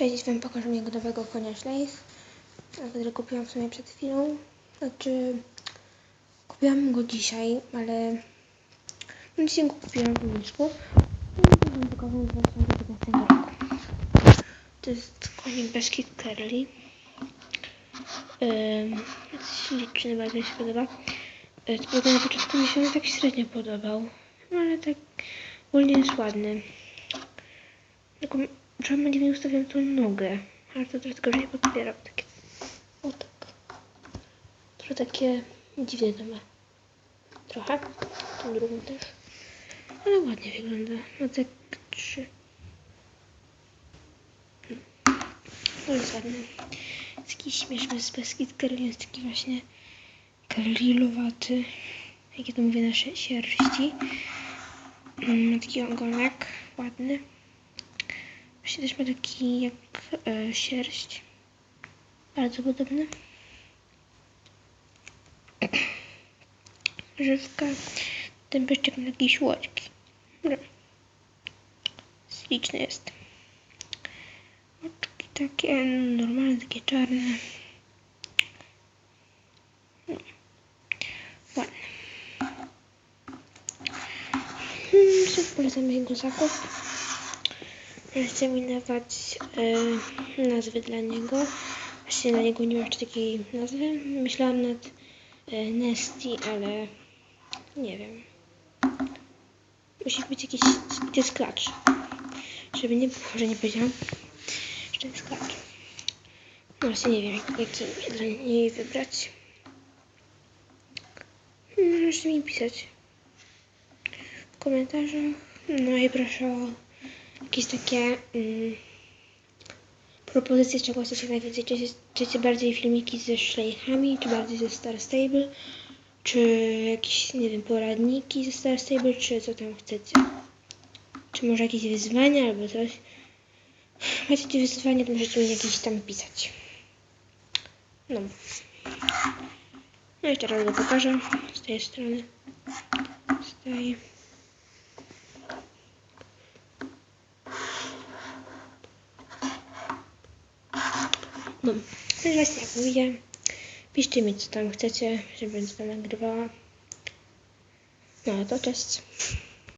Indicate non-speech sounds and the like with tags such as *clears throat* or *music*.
Cześć, wam pokażę mojego nowego konia Schleich, który kupiłam w sumie przed chwilą. Znaczy, kupiłam go dzisiaj, ale no dzisiaj go kupiłam w Mińsku. No i wam pokażę z 2015 roku. To jest konik Beskid Curly. Um, jest śliczny, bardzo mi się podoba. Tylko na początku mi się on tak średnio podobał, no ale tak ogólnie jest ładny. Tylko trzeba będzie mi ustawiam tą nogę, ale to trochę gorzej podpieram. Takie, o tak. Trochę takie dziwne to ma. Trochę. Tą drugą też. Ale ładnie wygląda. No tak trzy. To jest ładny. Jest jakiś śmieszny z Beskid Curly. Jest taki właśnie curlilowaty. Jak ja to mówię na sze- sierści. Mm, Ma taki ogonek ładny. Właśnie też ma taki jak e, sierść. Bardzo podobny. *clears throat* Żywka. Ten pyszczek ma takie słodki. Śliczny jest. Oczki takie normalne, takie czarne. No. Ładne. Hmm, polecam jego zakup. Chcę mi dawać e, nazwy dla niego. Właśnie dla niego nie ma jeszcze takiej nazwy. Myślałam nad e, ale nie wiem. Musi być jakiś gdzie sklacz. Żeby nie było, że nie powiedziałam. Że jest sklacz. No właśnie nie wiem, jak- jaki dla niej wybrać. Hmm, Możecie mi pisać w komentarzach. No i proszę o jakieś takie mm, propozycje, czego chcecie najwięcej. Czy chcecie bardziej filmiki ze szlejchami, czy bardziej ze Star Stable, czy jakieś, nie wiem, poradniki ze Star Stable, czy co tam chcecie. Czy może jakieś wyzwania albo coś. Jak chcecie wyzwania, to możecie mi jakieś tam pisać. No. No jeszcze raz go pokażę z tej strony. Z. No, właśnie jak mówię. Piszcie mi, co tam chcecie, żebym to nagrywała. No, to cześć.